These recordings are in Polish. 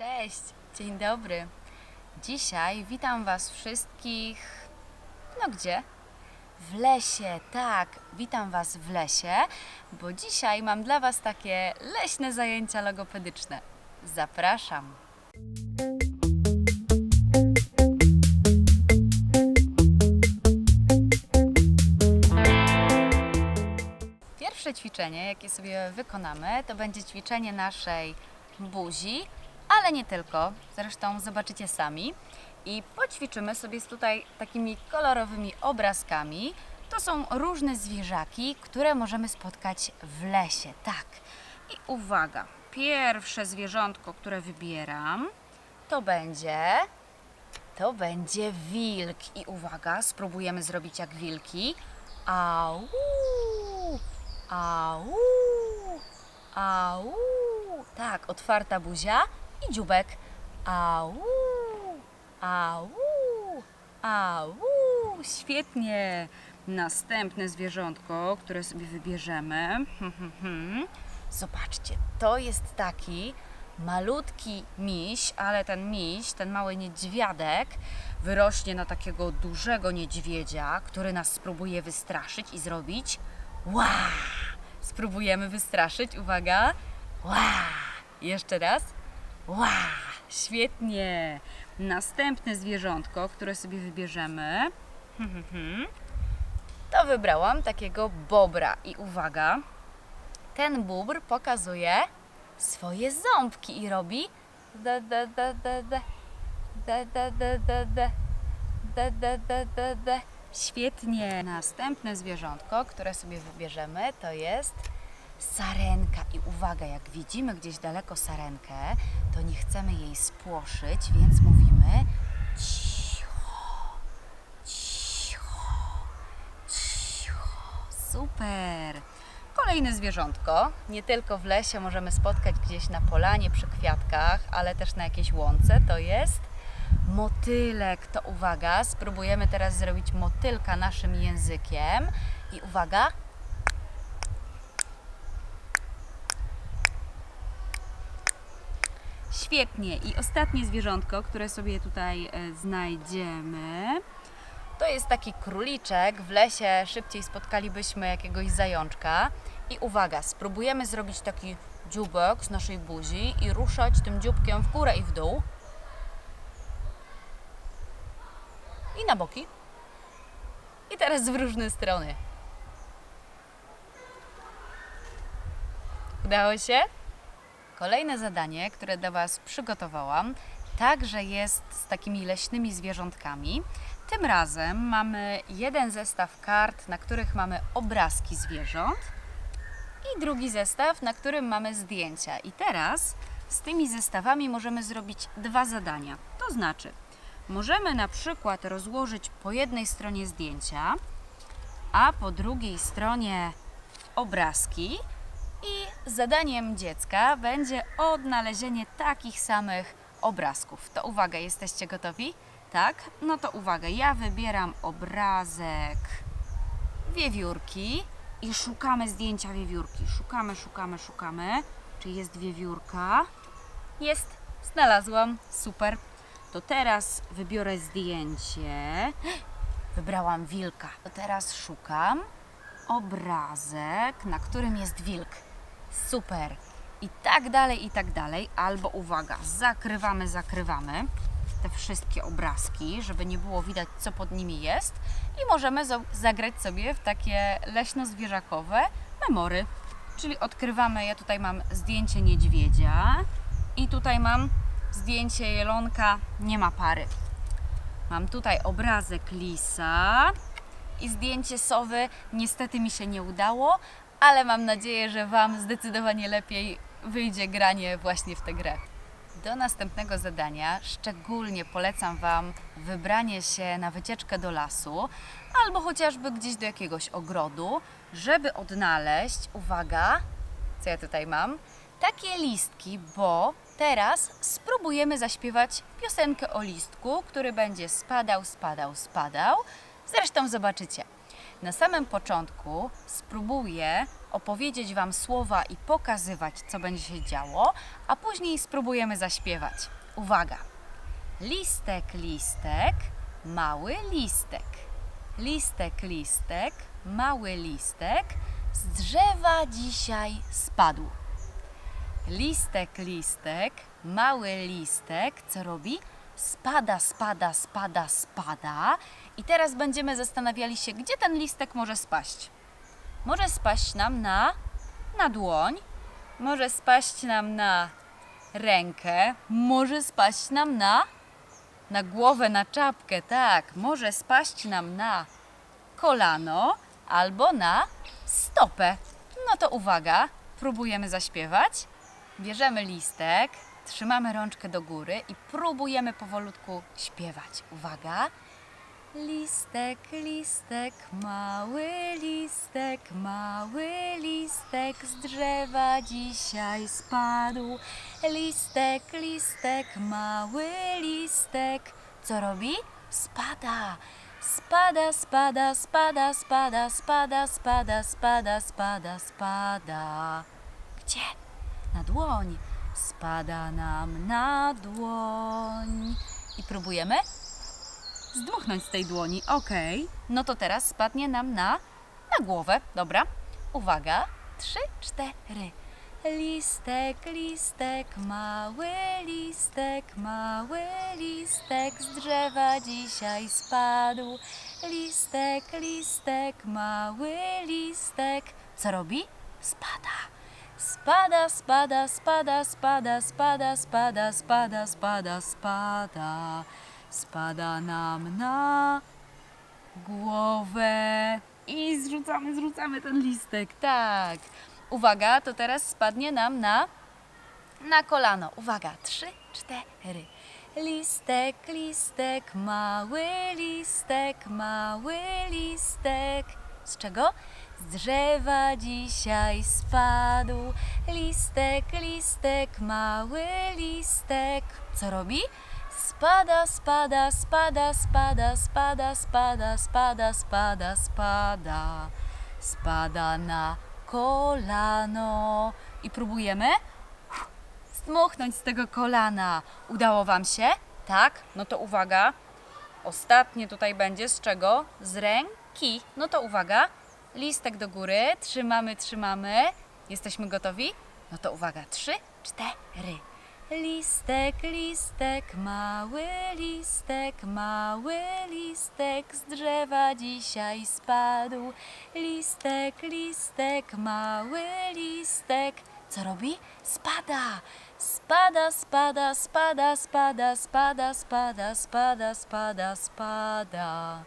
Cześć, dzień dobry. Dzisiaj witam Was wszystkich. No gdzie? W lesie, tak, witam Was w lesie, bo dzisiaj mam dla Was takie leśne zajęcia logopedyczne. Zapraszam. Pierwsze ćwiczenie, jakie sobie wykonamy, to będzie ćwiczenie naszej buzi, ale nie tylko. Zresztą zobaczycie sami. I poćwiczymy sobie tutaj takimi kolorowymi obrazkami. To są różne zwierzaki, które możemy spotkać w lesie. Tak. I uwaga, pierwsze zwierzątko, które wybieram, to będzie to będzie wilk. I uwaga, spróbujemy zrobić jak wilki. Au! Au! Au! Tak, otwarta buzia i dziubek. Au! Au! Au! Świetnie! Następne zwierzątko, które sobie wybierzemy. Zobaczcie, to jest taki malutki miś, ale ten miś, ten mały niedźwiadek, wyrośnie na takiego dużego niedźwiedzia, który nas spróbuje wystraszyć i zrobić ła! Spróbujemy wystraszyć, uwaga. Ła! Jeszcze raz. Ła! Świetnie! Następne zwierzątko, które sobie wybierzemy, to wybrałam takiego bobra. I uwaga, ten bóbr pokazuje swoje ząbki i robi Świetnie. Następne zwierzątko, które sobie wybierzemy, to jest sarenka. I uwaga, jak widzimy gdzieś daleko sarenkę, to nie chcemy jej spłoszyć, więc mówimy cicho, cicho, cicho. Super. Kolejne zwierzątko. Nie tylko w lesie możemy spotkać gdzieś na polanie, przy kwiatkach, ale też na jakiejś łące. To jest motylek. To uwaga, spróbujemy teraz zrobić motylka naszym językiem. I uwaga. Świetnie. I ostatnie zwierzątko, które sobie tutaj e, znajdziemy, to jest taki króliczek. W lesie szybciej spotkalibyśmy jakiegoś zajączka. I uwaga, spróbujemy zrobić taki dziubek z naszej buzi i ruszać tym dzióbkiem w górę i w dół. I na boki. I teraz w różne strony. Udało się? Kolejne zadanie, które dla Was przygotowałam, także jest z takimi leśnymi zwierzątkami. Tym razem mamy jeden zestaw kart, na których mamy obrazki zwierząt i drugi zestaw, na którym mamy zdjęcia. I teraz z tymi zestawami możemy zrobić dwa zadania. To znaczy, możemy na przykład rozłożyć po jednej stronie zdjęcia, a po drugiej stronie obrazki. I zadaniem dziecka będzie odnalezienie takich samych obrazków. To uwaga, jesteście gotowi? Tak? No to uwaga, ja wybieram obrazek wiewiórki i szukamy zdjęcia wiewiórki. Szukamy, szukamy, szukamy. Czy jest wiewiórka? Jest, znalazłam, super. To teraz wybiorę zdjęcie. Wybrałam wilka. To teraz szukam obrazek, na którym jest wilk. Super. I tak dalej, i tak dalej. Albo uwaga, zakrywamy, zakrywamy te wszystkie obrazki, żeby nie było widać, co pod nimi jest. I możemy za- zagrać sobie w takie leśno-zwierzakowe memory. Czyli odkrywamy, ja tutaj mam zdjęcie niedźwiedzia i tutaj mam zdjęcie jelonka, nie ma pary. Mam tutaj obrazek lisa i zdjęcie sowy. Niestety mi się nie udało, ale mam nadzieję, że Wam zdecydowanie lepiej wyjdzie granie właśnie w tę grę. Do następnego zadania szczególnie polecam Wam wybranie się na wycieczkę do lasu albo chociażby gdzieś do jakiegoś ogrodu, żeby odnaleźć, uwaga, co ja tutaj mam, takie listki, bo teraz spróbujemy zaśpiewać piosenkę o listku, który będzie spadał, spadał, spadał. Zresztą zobaczycie. Na samym początku spróbuję opowiedzieć Wam słowa i pokazywać, co będzie się działo, a później spróbujemy zaśpiewać. Uwaga! Listek, listek, mały listek. Listek, listek, mały listek, z drzewa dzisiaj spadł. Listek, listek, mały listek, co robi? Spada, spada, spada, spada. I teraz będziemy zastanawiali się, gdzie ten listek może spaść. Może spaść nam na, na dłoń, może spaść nam na rękę, może spaść nam na, na głowę, na czapkę, tak. Może spaść nam na kolano albo na stopę. No to uwaga, próbujemy zaśpiewać. Bierzemy listek, trzymamy rączkę do góry i próbujemy powolutku śpiewać. Uwaga. Listek, listek, mały listek, mały listek z drzewa dzisiaj spadł. Listek, listek, mały listek. Co robi? Spada. Spada, spada, spada, spada, spada, spada, spada, spada, spada. Gdzie? Na dłoń. Spada nam na dłoń. I próbujemy zdmuchnąć z tej dłoni. Ok. No to teraz spadnie nam na, na głowę. Dobra. Uwaga. Trzy, cztery. Listek, listek, mały listek, mały listek z drzewa dzisiaj spadł. Listek, listek, mały listek. Co robi? Spada. Spada, spada, spada, spada, spada, spada, spada, spada, spada. Spada nam na głowę. I zrzucamy, zrzucamy ten listek. Tak. Uwaga, to teraz spadnie nam na, na kolano. Uwaga, trzy, cztery. Listek, listek, mały listek, mały listek. Z czego? Z drzewa dzisiaj spadł. Listek, listek, mały listek. Co robi? Spada, spada, spada, spada, spada, spada, spada, spada, spada. Spada na kolano. I próbujemy zdmuchnąć z tego kolana. Udało Wam się? Tak? No to uwaga. Ostatnie tutaj będzie z czego? Z ręki. No to uwaga. Listek do góry. Trzymamy, trzymamy. Jesteśmy gotowi? No to uwaga. Trzy, cztery. Listek, listek, mały listek, mały listek z drzewa dzisiaj spadł. Listek, listek, mały listek. Co robi? Spada. Spada, spada, spada, spada, spada, spada, spada, spada, spada. Spada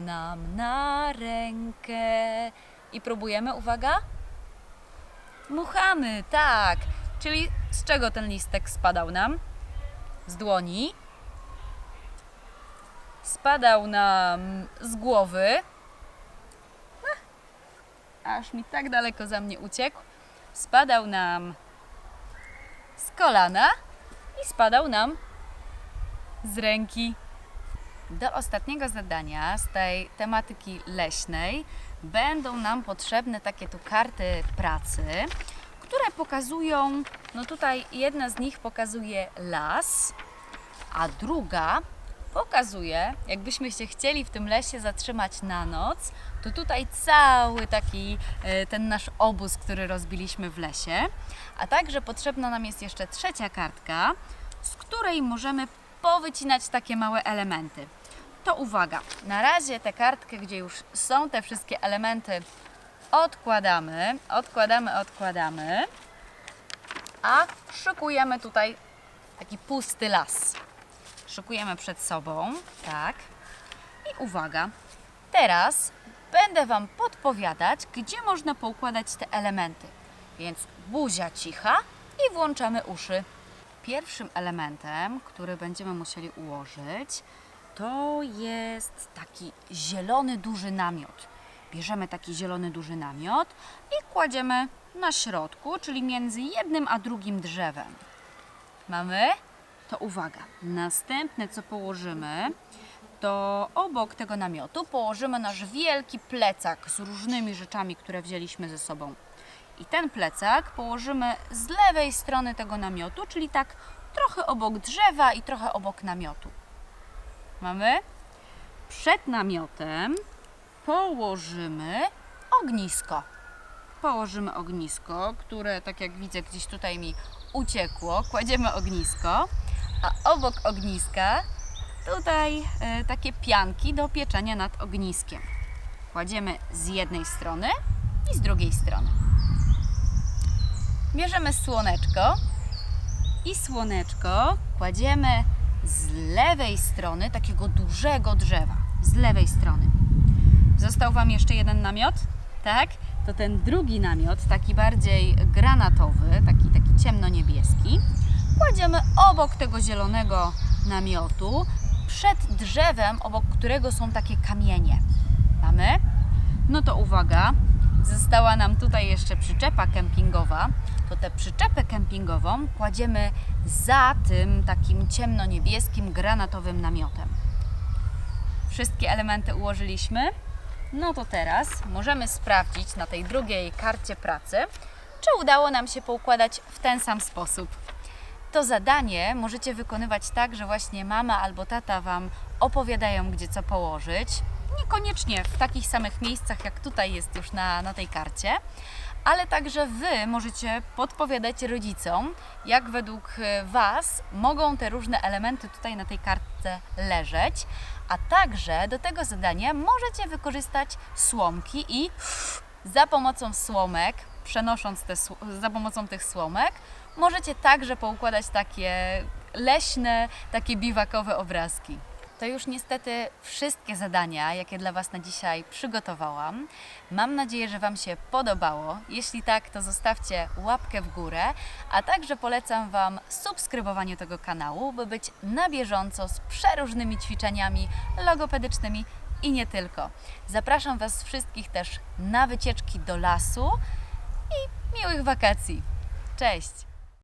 nam na rękę. I próbujemy, uwaga. Muchamy, tak. Czyli z czego ten listek spadał nam? Z dłoni. Spadał nam z głowy. Aż mi tak daleko za mnie uciekł. Spadał nam z kolana i spadał nam z ręki. Do ostatniego zadania z tej tematyki leśnej będą nam potrzebne takie tu karty pracy, które pokazują, no tutaj jedna z nich pokazuje las, a druga pokazuje, jakbyśmy się chcieli w tym lesie zatrzymać na noc, to tutaj cały taki e, ten nasz obóz, który rozbiliśmy w lesie, a także potrzebna nam jest jeszcze trzecia kartka, z której możemy powycinać takie małe elementy. To uwaga, na razie tę kartkę, gdzie już są te wszystkie elementy, odkładamy, odkładamy, odkładamy, a szykujemy tutaj taki pusty las. Szykujemy przed sobą, tak. I uwaga, teraz będę Wam podpowiadać, gdzie można poukładać te elementy. Więc buzia cicha i włączamy uszy. Pierwszym elementem, który będziemy musieli ułożyć, to jest taki zielony duży namiot. Bierzemy taki zielony duży namiot i kładziemy na środku, czyli między jednym a drugim drzewem. Mamy? To uwaga. Następne, co położymy, to obok tego namiotu położymy nasz wielki plecak z różnymi rzeczami, które wzięliśmy ze sobą. I ten plecak położymy z lewej strony tego namiotu, czyli tak trochę obok drzewa i trochę obok namiotu. Mamy? Przed namiotem położymy ognisko. Położymy ognisko, które tak jak widzę gdzieś tutaj mi uciekło. Kładziemy ognisko, a obok ogniska tutaj e, takie pianki do pieczenia nad ogniskiem. Kładziemy z jednej strony i z drugiej strony. Bierzemy słoneczko i słoneczko kładziemy z lewej strony takiego dużego drzewa. Z lewej strony. Został Wam jeszcze jeden namiot? Tak? To ten drugi namiot, taki bardziej granatowy, taki, taki ciemno-niebieski, kładziemy obok tego zielonego namiotu, przed drzewem, obok którego są takie kamienie. Mamy? No to uwaga, została nam tutaj jeszcze przyczepa kempingowa. To tę przyczepę kempingową kładziemy za tym takim ciemno-niebieskim, granatowym namiotem. Wszystkie elementy ułożyliśmy. No to teraz możemy sprawdzić na tej drugiej karcie pracy, czy udało nam się poukładać w ten sam sposób. To zadanie możecie wykonywać tak, że właśnie mama albo tata Wam opowiadają, gdzie co położyć. Niekoniecznie w takich samych miejscach, jak tutaj jest już na, na tej karcie, ale także Wy możecie podpowiadać rodzicom, jak według e, Was mogą te różne elementy tutaj na tej kartce leżeć, a także do tego zadania możecie wykorzystać słomki i za pomocą słomek, przenosząc te, za pomocą tych słomek, możecie także poukładać takie leśne, takie biwakowe obrazki. To już niestety wszystkie zadania, jakie dla Was na dzisiaj przygotowałam. Mam nadzieję, że Wam się podobało. Jeśli tak, to zostawcie łapkę w górę, a także polecam Wam subskrybowanie tego kanału, by być na bieżąco z przeróżnymi ćwiczeniami logopedycznymi i nie tylko. Zapraszam Was wszystkich też na wycieczki do lasu i miłych wakacji. Cześć!